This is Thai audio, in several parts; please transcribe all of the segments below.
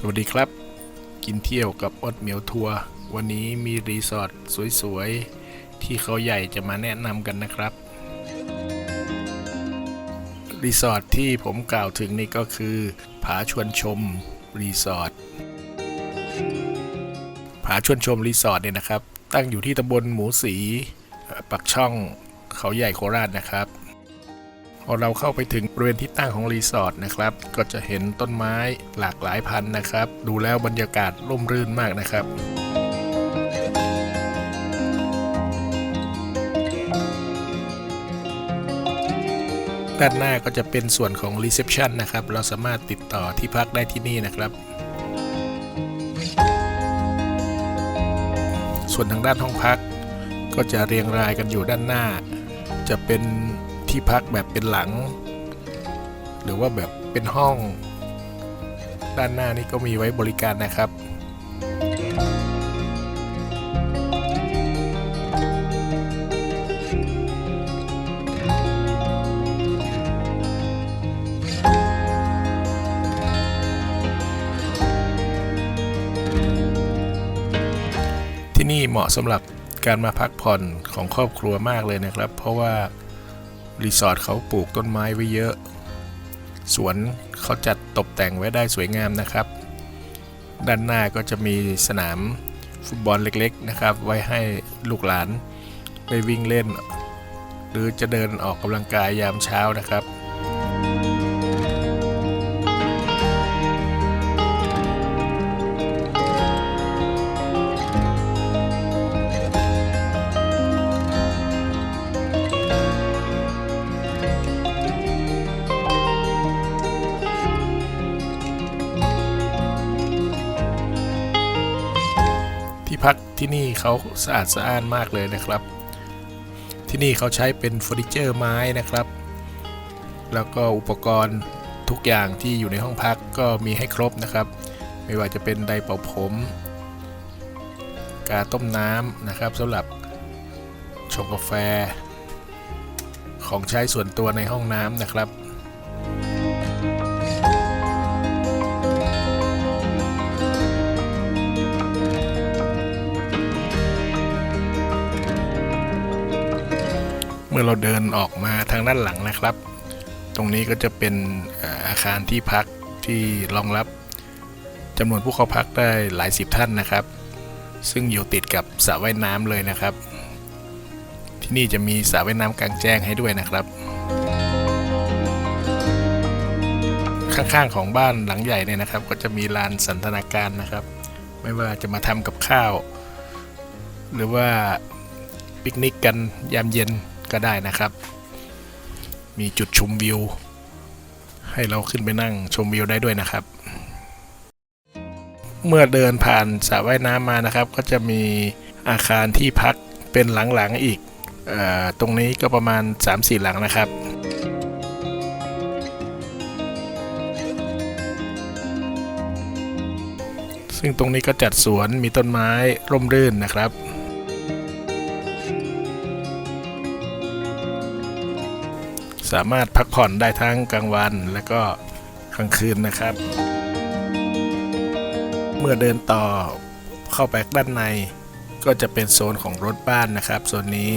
สวัสดีครับ กินเที่ยวกับอดเหมียวทัวร์วันนี้มีรีสอร์ทสวยๆ ที่เขาใหญ่จะมาแนะนำกันนะครับ รีสอร์ทที่ผมกล่าวถึงนี่ก็คือ ผาชวนชมรีสอร์ทผาชวนชมรีสอร์ทเนี่ยนะครับ ตั้งอยู่ที่ตำบลหมูสีปักช่องเขาใหญ่โคราชนะครับ พอเราเข้าไปถึงบริเวณที่ตั้งของรีสอร์ทนะครับ ก็จะเห็นต้นไม้หลากหลายพันธุ์นะครับ ดูแล้วบรรยากาศร่มรื่นมากนะครับด้านหน้าก็จะเป็นส่วนของรีเซพชันนะครับ เราสามารถติดต่อที่พักได้ที่นี่นะครับ ส่วนทางด้านห้องพักก็จะเรียงรายกันอยู่ด้านหน้า จะเป็น ที่พักแบบเป็นหลัง หรือว่าแบบเป็นห้อง ด้านหน้านี่ก็มีไว้บริการนะครับที่นี่เหมาะสำหรับการมาพักผ่อนของครอบครัวมากเลยนะครับ เพราะว่า รีสอร์ทเขาปลูกต้นไม้ไว้เยอะ สวนเขาจัดตกแต่งไว้ได้สวยงามนะครับ ด้านหน้าก็จะมีสนามฟุตบอลเล็กๆนะครับ ไว้ให้ลูกหลานไปวิ่งเล่น หรือจะเดินออกกำลังกายยามเช้านะครับ พักที่นี่เขาสะอาดสะอ้านมากเลยนะครับ ที่นี่เขาใช้เป็นเฟอร์นิเจอร์ไม้นะครับ แล้วก็อุปกรณ์ทุกอย่างที่อยู่ในห้องพักก็มีให้ครบนะครับ ไม่ว่าจะเป็นไดร์เป่าผม กาต้มน้ำนะครับสำหรับชงกาแฟ ของใช้ส่วนตัวในห้องน้ำนะครับ มื่อเราเดินออกมาทางด้านหลังนะครับ ตรงนี้ก็จะเป็นอาคารที่พักที่รองรับจำนวนผู้เข้าพักได้หลายสิบท่านนะครับ ซึ่งอยู่ติดกับสระว่ายน้ำเลยนะครับ ที่นี่จะมีสระว่ายน้ำกลางแจ้งให้ด้วยนะครับ ข้างๆของบ้านหลังใหญ่เนี่ยนะครับ ก็จะมีลานสันทนาการนะครับ ไม่ว่าจะมาทำกับข้าว หรือว่าปิกนิกกันยามเย็น ก็ได้นะครับ มีจุดชมวิว ให้เราขึ้นไปนั่งชมวิวได้ด้วยนะครับ เมื่อเดินผ่านสระว่ายน้ำมานะครับ ก็จะมีอาคารที่พักเป็นหลังๆอีกออตรงนี้ก็ประมาณ 3-4 หลังนะครับซึ่งตรงนี้ก็จัดสวนมีต้นไม้ร่มรื่นนะครับ สามารถพักผ่อนได้ทั้งกลางวันและก็กลางคืนนะครับ เมื่อเดินต่อเข้าไปด้านในก็จะเป็นโซนของรถบ้านนะครับโซนนี้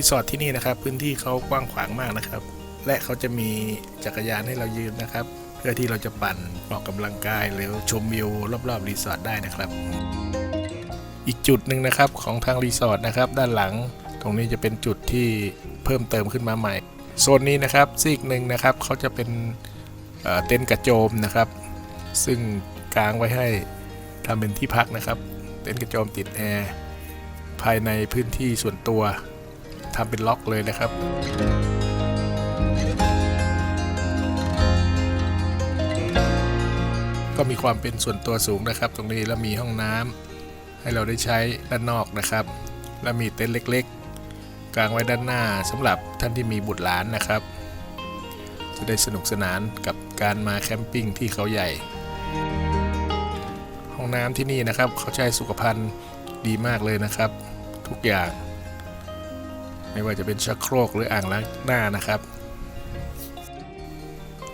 รีสอร์ทที่นี่นะครับ พื้นที่เขากว้างขวางมากนะครับ และเขาจะมีจักรยานให้เรายืนนะครับ เพื่อที่เราจะปั่นออกกำลังกายหรือชมวิวรอบๆรีสอร์ทได้นะครับ อีกจุดหนึ่งนะครับของทางรีสอร์ทนะครับ ด้านหลังตรงนี้จะเป็นจุดที่เพิ่มเติมขึ้นมาใหม่โซนนี้นะครับซีกหนึ่งนะครับเขาจะเป็นเเต็นท์กระโจมนะครับ ซึ่งกางไว้ให้ทำเป็นที่พักนะครับ เต็นท์กระโจมติดแอร์ภายในพื้นที่ส่วนตัว ทำเป็นล็อกเลยนะครับก็มีความเป็นส่วนตัวสูงนะครับ ตรงนี้แล้วมีห้องน้ำให้เราได้ใช้ด้านนอกนะครับ และมีเต็นท์เล็กๆกางไว้ด้านหน้าสำหรับท่านที่มีบุตรหลานนะครับ จะได้สนุกสนานกับการมาแคมปิ้งที่เขาใหญ่ ห้องน้ำที่นี่นะครับเขาใช้สุขภัณฑ์ดีมากเลยนะครับ ทุกอย่าง ไม่ว่าจะเป็นชักโครกหรืออ่างล้างหน้านะครับ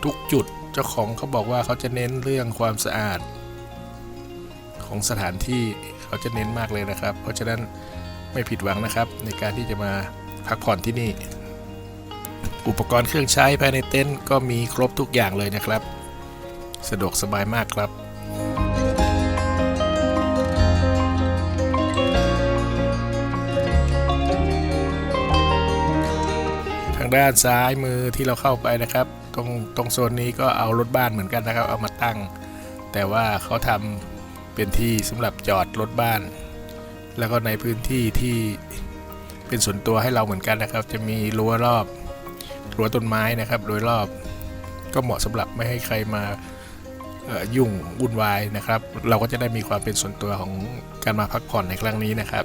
ทุกจุดเจ้าของเขาบอกว่าเขาจะเน้นเรื่องความสะอาด ของสถานที่เขาจะเน้นมากเลยนะครับ เพราะฉะนั้นไม่ผิดหวังนะครับ ในการที่จะมาพักผ่อนที่นี่ อุปกรณ์เครื่องใช้ภายในเต็นท์ก็มีครบทุกอย่างเลยนะครับ สะดวกสบายมากครับ ด้านซ้ายมือที่เราเข้าไปนะครับ ตรงตรงโซนนี้ก็เอารถบ้านเหมือนกันนะครับ เอามาตั้ง แต่ว่าเขาทำเป็นที่สำหรับจอดรถบ้าน แล้วก็ในพื้นที่ที่เป็นส่วนตัวให้เราเหมือนกันนะครับ จะมีรั้วรอบรั้วต้นไม้นะครับ โดยรอบก็เหมาะสำหรับไม่ให้ใครมายุ่งวุ่นวายนะครับ เราก็จะได้มีความเป็นส่วนตัวของการมาพักผ่อนในครั้งนี้นะครับ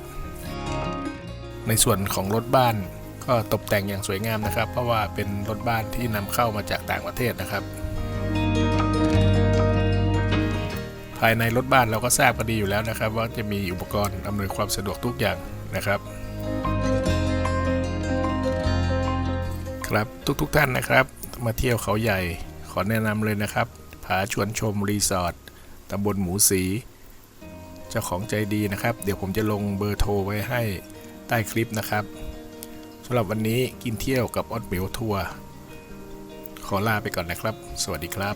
ในส่วนของรถบ้าน ก็ตกแต่งอย่างสวยงามนะครับ เพราะว่าเป็นรถบ้านที่นำเข้ามาจากต่างประเทศนะครับภายในรถบ้านเราก็ทราบกันดีอยู่แล้วนะครับ ว่าจะมีอุปกรณ์อำนวยความสะดวกทุกอย่างนะครับ ครับทุกๆทท่านนะครับ มาเที่ยวเขาใหญ่ขอแนะนำเลยนะครับ ผาชวนชมรีสอร์ทตำบลหมูสี เจ้าของใจดีนะครับ เดี๋ยวผมจะลงเบอร์โทรไว้ให้ใต้คลิปนะครับำหรับวันนี้กินเที่ยวกับออดเบลทัวร์ขอลาไปก่อนนะครับ สวัสดีครับ